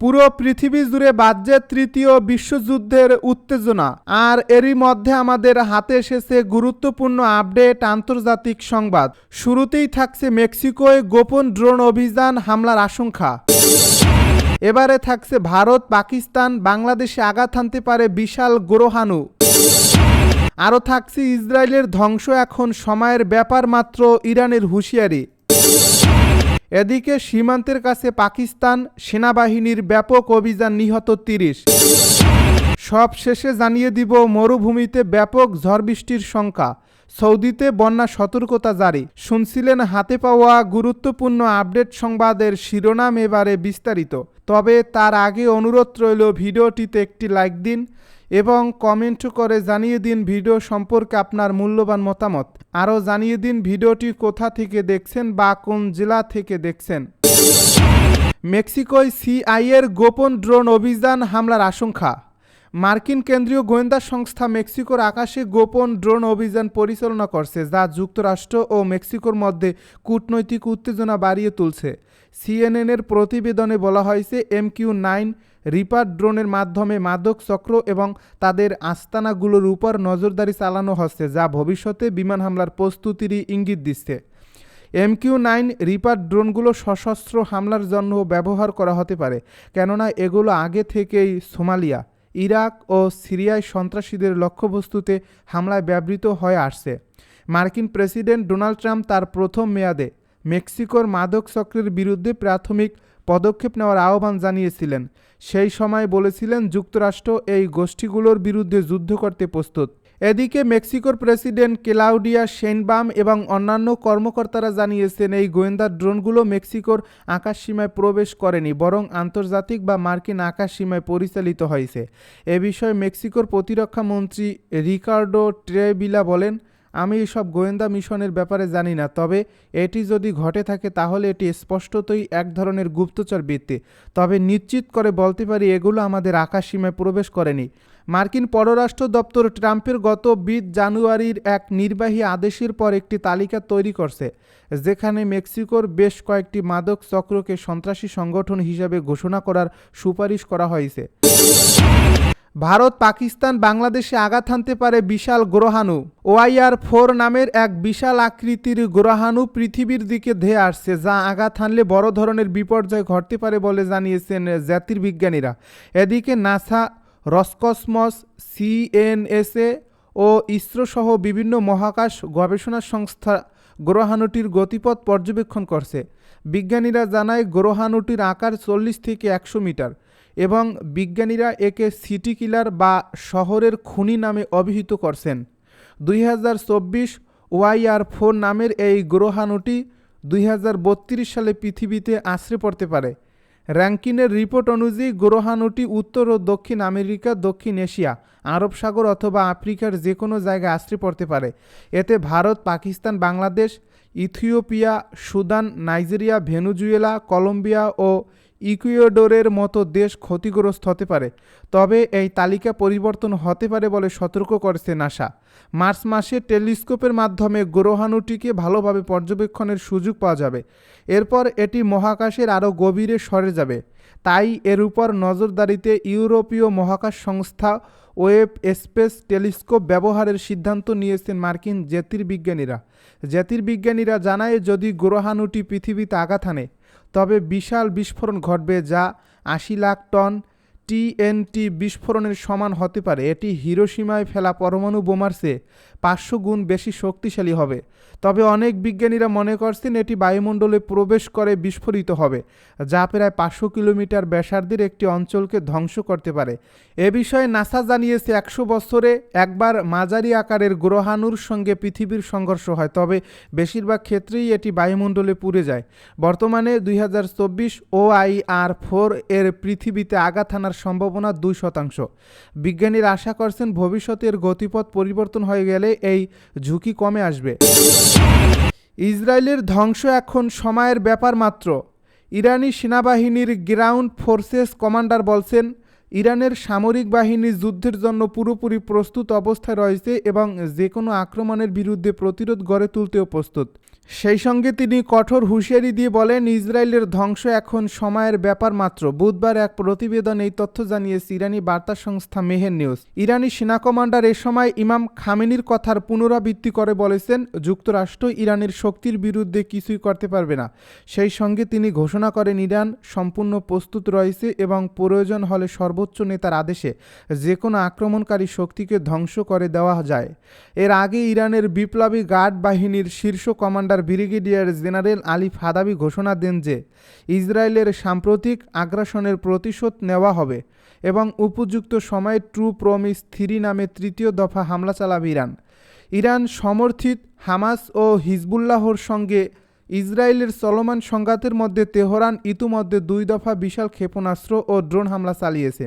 পুরো পৃথিবী জুড়ে বাজছে তৃতীয় বিশ্বযুদ্ধের উত্তেজনা। আর এরই মধ্যে আমাদের হাতে এসেছে গুরুত্বপূর্ণ আপডেট আন্তর্জাতিক সংবাদ। শুরুতেই থাকছে মেক্সিকোয় গোপন ড্রোন অভিযান হামলার আশঙ্কা। এবারে থাকছে ভারত, পাকিস্তান, বাংলাদেশে আঘাত হানতে পারে বিশাল গ্রহাণু। আরও থাকছে ইসরায়েলের ধ্বংস এখন সময়ের ব্যাপার মাত্র ইরানের হুঁশিয়ারি। এদিকে সীমান্তের কাছে পাকিস্তান সেনাবাহিনীর ব্যাপক অভিযান নিহত তিরিশ। সব শেষে জানিয়ে দিব, মরুভূমিতে ব্যাপক ঝড় বৃষ্টির সংখ্যা। সৌদিতে বন্যা সতর্কতা জারি। শুনছিলেন, হাতে পাওয়া গুরুত্বপূর্ণ আপডেট সংবাদের শিরোনাম এবারে বিস্তারিত। তবে তার আগে অনুরোধ রইল, ভিডিওটিতে একটি লাইক দিন। এবং কমেন্ট করে, জানিয়ে দিন ভিডিও সম্পর্কে আপনার মূল্যবান মতামত। আরও জানিয়ে দিন ভিডিওটি কোথা থেকে দেখছেন বা কোন জেলা থেকে দেখছেন। মেক্সিকোয় সিআইয়ের গোপন ড্রোন অভিযান হামলার আশঙ্কা। মার্কিন কেন্দ্রীয় গোয়েন্দা সংস্থা মেক্সিকোর আকাশে গোপন ড্রোন অভিযান পরিচালনা করছে, যা যুক্তরাষ্ট্র ও মেক্সিকোর মধ্যে কূটনৈতিক উত্তেজনা বাড়িয়ে তুলছে। সিএনএনের প্রতিবেদনে বলা হয়েছে, এমকিউ নাইন রিপার ড্রোনের মাধ্যমে মাদক চক্র এবং তাদের আস্তানাগুলোর উপর নজরদারি চালানো হচ্ছে, যা ভবিষ্যতে বিমান হামলার প্রস্তুতিরই ইঙ্গিত দিচ্ছে। এমকিউ নাইন রিপার ড্রোনগুলো সশস্ত্র হামলার জন্য ব্যবহার করা হতে পারে, কেননা এগুলো আগে থেকেই সোমালিয়া, ইরাক ও সিরিয়ায় সন্ত্রাসীদের লক্ষ্যবস্তুতে হামলায় ব্যবহৃত হয়ে আসছে। মার্কিন প্রেসিডেন্ট ডোনাল্ড ট্রাম্প তার প্রথম মেয়াদে মেক্সিকোর মাদক চক্রের বিরুদ্ধে প্রাথমিক পদক্ষেপ নেওয়ার আহ্বান জানিয়েছিলেন। সেই সময় বলেছিলেন, যুক্তরাষ্ট্র এই গোষ্ঠীগুলোর বিরুদ্ধে যুদ্ধ করতে প্রস্তুত। এদিকে মেক্সিকোর প্রেসিডেন্ট কেলাউডিয়া শেনবাম এবং অন্যান্য কর্মকর্তারা জানিয়েছেন, এই গোয়েন্দা ড্রোনগুলো মেক্সিকোর আকাশসীমায় প্রবেশ করেনি, বরং আন্তর্জাতিক বা মার্কিন আকাশসীমায় পরিচালিত হয়েছে। এ বিষয়ে মেক্সিকোর প্রতিরক্ষা মন্ত্রী রিকার্ডো ট্রেবিলা বলেন আমি এসব গোয়েন্দা মিশনের ব্যাপারে জানি না, তবে এটি যদি ঘটে থাকে তাহলে এটি স্পষ্টতই এক ধরনের গুপ্তচর বৃত্তি। তবে নিশ্চিত করে বলতে পারি এগুলো আমাদের আকাশসীমায় প্রবেশ করেনি। মার্কিন পররাষ্ট্র দপ্তর ট্রাম্পের গত বিশ জানুয়ারির এক নির্বাহী আদেশের পর একটি তালিকা তৈরি করছে, যেখানে মেক্সিকোর বেশ কয়েকটি মাদক চক্রকে সন্ত্রাসী সংগঠন হিসাবে ঘোষণা করার সুপারিশ করা হয়েছে। ভারত, পাকিস্তান, বাংলাদেশে আঘাত হানতে পারে বিশাল গ্রহাণু। ওয়াইআর ফোর নামের এক বিশাল আকৃতির গ্রহাণু পৃথিবীর দিকে ধেয়ে আসছে, যা আঘাত হানলে বড় ধরনের বিপর্যয় ঘটতে পারে বলে জানিয়েছেন জাতির বিজ্ঞানীরা এদিকে নাসা, রসকসমস সিএনএসএ ও ইসরো সহ বিভিন্ন মহাকাশ গবেষণা সংস্থা গ্রহাণুটির গতিপথ পর্যবেক্ষণ করছে। বিজ্ঞানীরা জানায়, গ্রহাণুটির আকার চল্লিশ থেকে একশো মিটার। এবং বিজ্ঞানীরা একে সিটি কিলার বা শহরের খুনি নামে অভিহিত করছেন। দুই হাজার চব্বিশ ওয়াইআর ফোর নামের এই গ্রহাণুটি দুই হাজার বত্রিশ সালে পৃথিবীতে আশ্রে পড়তে পারে। র্যাঙ্কিনের রিপোর্ট অনুযায়ী গ্রহাণুটি উত্তর ও দক্ষিণ আমেরিকা, দক্ষিণ এশিয়া, আরব সাগর অথবা আফ্রিকার যে কোনো জায়গায় আশ্রে পড়তে পারে। এতে Bharat, Pakistan, Bangladesh Ethiopia, Sudan, Nigeria, Venezuela, Colombia ও ইকুয়েডোরের মতো দেশ ক্ষতিগ্রস্ত হতে পারে। তবে এই তালিকা পরিবর্তন হতে পারে বলে সতর্ক করেছে নাসা। মার্চ মাসে টেলিস্কোপের মাধ্যমে গ্রহাণুটিকে ভালোভাবে পর্যবেক্ষণের সুযোগ পাওয়া যাবে। এরপর এটি মহাকাশের আরও গভীরে সরে যাবে। তাই এর উপর নজরদারিতে ইউরোপীয় মহাকাশ সংস্থা ওয়েব স্পেস টেলিস্কোপ ব্যবহারের সিদ্ধান্ত নিয়েছেন মার্কিন জ্যোতির্বিজ্ঞানীরা। জ্যোতির্বিজ্ঞানীরা জানায়, যদি গ্রহাণুটি পৃথিবীতে আঘাত হানে, তবে বিশাল বিস্ফোরণ ঘটবে যা আশি লাখ টন টিএনটি বিস্ফোরণের সমান হতে পারে। এটি হিরোসীমায় ফেলা পরমাণু বোমার চেয়ে পাঁচশো গুণ বেশি শক্তিশালী হবে। তবে অনেক বিজ্ঞানীরা মনে করছেন এটি বায়ুমণ্ডলে প্রবেশ করে বিস্ফোরিত হবে, যা প্রায় পাঁচশো কিলোমিটার ব্যাসার্ধের একটি অঞ্চলকে ধ্বংস করতে পারে। এ বিষয়ে নাসা জানিয়েছে, একশো বছরে একবার মাঝারি আকারের গ্রহাণুর সঙ্গে পৃথিবীর সংঘর্ষ হয়, তবে বেশিরভাগ ক্ষেত্রেই এটি বায়ুমণ্ডলে পুড়ে যায়। বর্তমানে দুই হাজার চব্বিশ ওআইআর ফোর এর পৃথিবীতে আঘাত হানার সম্ভাবনা দুই শতাংশ। বিজ্ঞানীরা আশা করছেন ভবিষ্যতের গতিপথ পরিবর্তন হয়ে গেলে এই ঝুঁকি কমে আসবে। ইসরায়েলের ধ্বংস এখন সময়ের ব্যাপার মাত্র। ইরানি সেনাবাহিনীর গ্রাউন্ড ফোর্সেস কমান্ডার বলছেন, ইরানের সামরিক বাহিনী যুদ্ধের জন্য পুরোপুরি প্রস্তুত অবস্থায় রয়েছে এবং যে কোনো আক্রমণের বিরুদ্ধে প্রতিরোধ গড়ে তুলতেও প্রস্তুত। সেই সঙ্গে তিনি কঠোর হুঁশিয়ারি দিয়ে বলেন, ইসরায়েলের ধ্বংস এখন সময়ের ব্যাপার মাত্র। বুধবার এক প্রতিবেদন এই তথ্য জানিয়েছে ইরানি বার্তা সংস্থা মেহের নিউজ। ইরানি সেনা কমান্ডার এ সময় ইমাম খামেনির কথার পুনরাবৃত্তি করে বলেছেন, যুক্তরাষ্ট্র ইরানের শক্তির বিরুদ্ধে কিছুই করতে পারবে না। সেই সঙ্গে তিনি ঘোষণা করেন, ইরান সম্পূর্ণ প্রস্তুত রয়েছে এবং প্রয়োজন হলে সর্বোচ্চ নেতার আদেশে যে কোনো আক্রমণকারী শক্তিকে ধ্বংস করে দেওয়া যায়। এর আগে ইরানের বিপ্লবী গার্ড বাহিনীর শীর্ষ commander brigadier general Ali Fadavi ঘোষণা দেন যে ইসরায়েলের সাম্প্রতিক আগ্রাসনের প্রতিশোধ নেওয়া হবে এবং উপযুক্ত সময়ে ট্রু প্রমিস থ্রি নামে তৃতীয় দফা হামলা চালাবে ইরান। ইরান সমর্থিত হামাস ও হিজবুল্লাহর সঙ্গে ইসরায়েলের চলমান সংঘাতের মধ্যে তেহরান ইতিমধ্যে দুই দফা বিশাল ক্ষেপণাস্ত্র ও ড্রোন হামলা চালিয়েছে।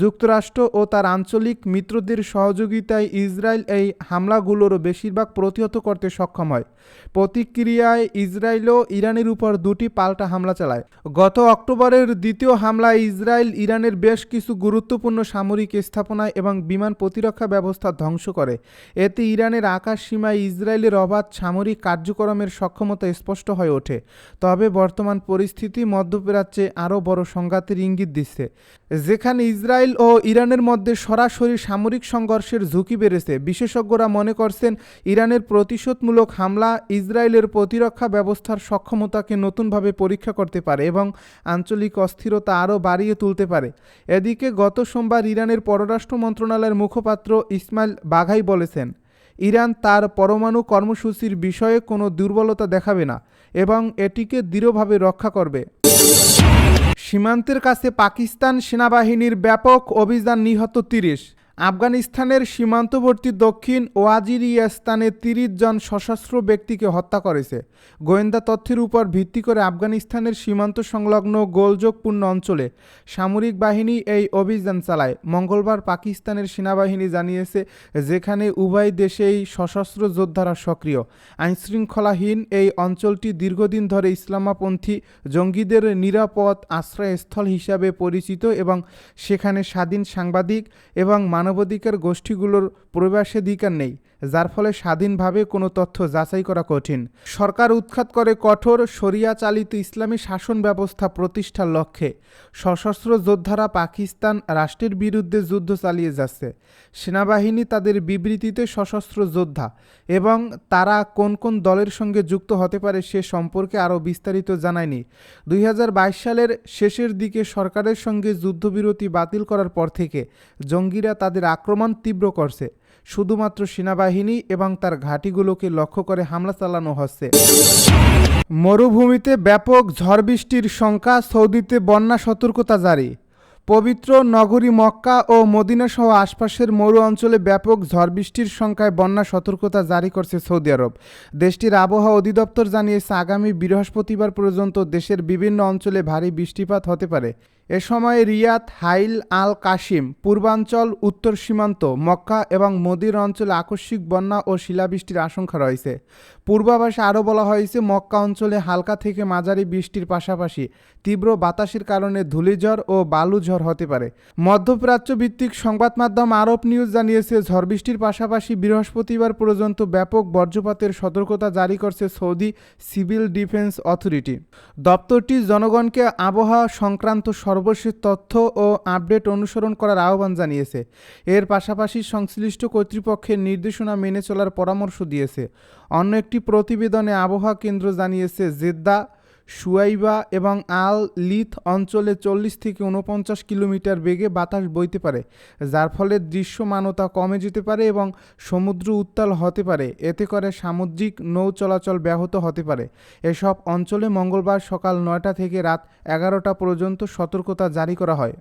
যুক্তরাষ্ট্র ও তার আঞ্চলিক মিত্রদের সহযোগিতায় ইসরায়েল এই হামলাগুলোরও বেশিরভাগ প্রতিহত করতে সক্ষম হয়। প্রতিক্রিয়ায় ইসরায়েলও ইরানের উপর দুটি পাল্টা হামলা চালায়। গত অক্টোবরের দ্বিতীয় হামলায় ইসরায়েল ইরানের বেশ কিছু গুরুত্বপূর্ণ সামরিক স্থাপনা এবং বিমান প্রতিরক্ষা ব্যবস্থা ধ্বংস করে। এতে ইরানের আকাশ সীমায় ইসরায়েলের অবাধ সামরিক কার্যক্রমের সক্ষমতা স্পষ্ট হয়ে ওঠে। তবে বর্তমান পরিস্থিতি মধ্যপ্রাচ্যে আরও বড় সংঘাতের ইঙ্গিত দিচ্ছে। যেখানে ইসরায়েল ও ইরানের মধ্যে সরাসরি সামরিক সংঘর্ষের ঝুঁকি বেড়েছে। বিশেষজ্ঞরা মনে করছেন, ইরানের প্রতিশোধমূলক হামলা ইসরায়েলের প্রতিরক্ষা ব্যবস্থার সক্ষমতাকে নতুনভাবে পরীক্ষা করতে পারে এবং আঞ্চলিক অস্থিরতা আরও বাড়িয়ে তুলতে পারে। এদিকে গত সোমবার ইরানের পররাষ্ট্র মন্ত্রণালয়ের মুখপাত্র ইসমাইল বাঘাই বলেছেন ইরান তার পরমাণু কর্মসূচির বিষয়ে কোনো দুর্বলতা দেখাবে না এবং এটিকে দৃঢ়ভাবে রক্ষা করবে। সীমান্তের কাছে পাকিস্তান সেনাবাহিনীর ব্যাপক অভিযান নিহত তিরিশ। আফগানিস্তানের সীমান্তবর্তী দক্ষিণ ওয়াজিরিয়াস্তানে তিরিশ জন সশস্ত্র ব্যক্তিকে হত্যা করেছে। গোয়েন্দা তথ্যের উপর ভিত্তি করে আফগানিস্তানের সীমান্ত সংলগ্ন গোলযোগপূর্ণ অঞ্চলে সামরিক বাহিনী এই অভিযান চালায়। মঙ্গলবার পাকিস্তানের সেনাবাহিনী জানিয়েছে, যেখানে উভয় দেশেই সশস্ত্র যোদ্ধারা সক্রিয়। আইনশৃঙ্খলাহীন এই অঞ্চলটি দীর্ঘদিন ধরে ইসলামাপন্থী জঙ্গিদের নিরাপদ আশ্রয়স্থল হিসাবে পরিচিত এবং সেখানে স্বাধীন সাংবাদিক এবং মানবাধিকার গোষ্ঠীগুলোর প্রবেশাধিকার নেই। যার ফলে স্বাধীনভাবে কোনো তথ্য যাচাই করা কঠিন। সরকার উৎখাত করে কঠোর শরিয়া চালিত ইসলামী শাসন ব্যবস্থা প্রতিষ্ঠার লক্ষ্যে সশস্ত্র যোদ্ধারা পাকিস্তান রাষ্ট্রের বিরুদ্ধে যুদ্ধ চালিয়ে যাচ্ছে। সেনাবাহিনী তাদের বিবৃতিতে সশস্ত্র যোদ্ধা এবং তারা কোন কোন দলের সঙ্গে যুক্ত হতে পারে সে সম্পর্কে আরও বিস্তারিত জানায়নি। দুই হাজার বাইশ সালের শেষের দিকে সরকারের সঙ্গে যুদ্ধবিরতি বাতিল করার পর থেকে জঙ্গিরা তাদের আক্রমণ তীব্র করছে। শুধুমাত্র সেনাবাহিনী এবং তার ঘাঁটিগুলোকে লক্ষ্য করে হামলা চালানো হচ্ছে। মরুভূমিতে ব্যাপক ঝড় বৃষ্টির শঙ্কা সৌদিতে বন্যা সতর্কতা জারি। পবিত্র নগরী মক্কা ও মদিনা সহ আশপাশের মরু অঞ্চলে ব্যাপক ঝড় বৃষ্টির সংখ্যায় বন্যা সতর্কতা জারি করছে সৌদি আরব। দেশটির আবহাওয়া অধিদপ্তর জানিয়েছে, আগামী বৃহস্পতিবার পর্যন্ত দেশের বিভিন্ন অঞ্চলে ভারী বৃষ্টিপাত হতে পারে। এ সময় রিয়াদ, হাইল আল কাশিম পূর্বাঞ্চল, উত্তর সীমান্ত, মক্কা এবং মদির অঞ্চলে আকস্মিক বন্যা ও শিলাবৃষ্টির আশঙ্কা রয়েছে। পূর্বাভাসে আরও বলা হয়েছে, মক্কা অঞ্চলে হালকা থেকে মাঝারি বৃষ্টির পাশাপাশি তীব্র বাতাসের কারণে ধূলিঝড় ও বালুঝড় হতে পারে। মধ্যপ্রাচ্য ভিত্তিক সংবাদ মাধ্যম আরব নিউজ জানিয়েছে, ঝড় বৃষ্টির পাশাপাশি বৃহস্পতিবার পর্যন্ত ব্যাপক বজ্রপাতের সতর্কতা জারি করছে সৌদি সিভিল ডিফেন্স অথরিটি। দপ্তরটি জনগণকে আবহাওয়া সংক্রান্ত সর্বশেষ তথ্য ও আপডেট অনুসরণ করার আহ্বান জানিয়েছে। এর পাশাপাশি সংশ্লিষ্ট কর্তৃপক্ষের নির্দেশনা মেনে চলার পরামর্শ দিয়েছে। অন্য একটি প্রতিবেদনে আবহাওয়া কেন্দ্র জানিয়েছে, জেদ্দা সুয়াইবা এবং আল লিথ অঞ্চলে চল্লিশ থেকে উনপঞ্চাশ কিলোমিটার বেগে বাতাস বইতে পারে, যার ফলে দৃশ্যমানতা কমে যেতে পারে এবং সমুদ্র উত্তাল হতে পারে। এতে করে সামুদ্রিক নৌ চলাচল ব্যাহত হতে পারে। এসব অঞ্চলে মঙ্গলবার সকাল নয়টা থেকে রাত এগারোটা পর্যন্ত সতর্কতা জারি করা হয়।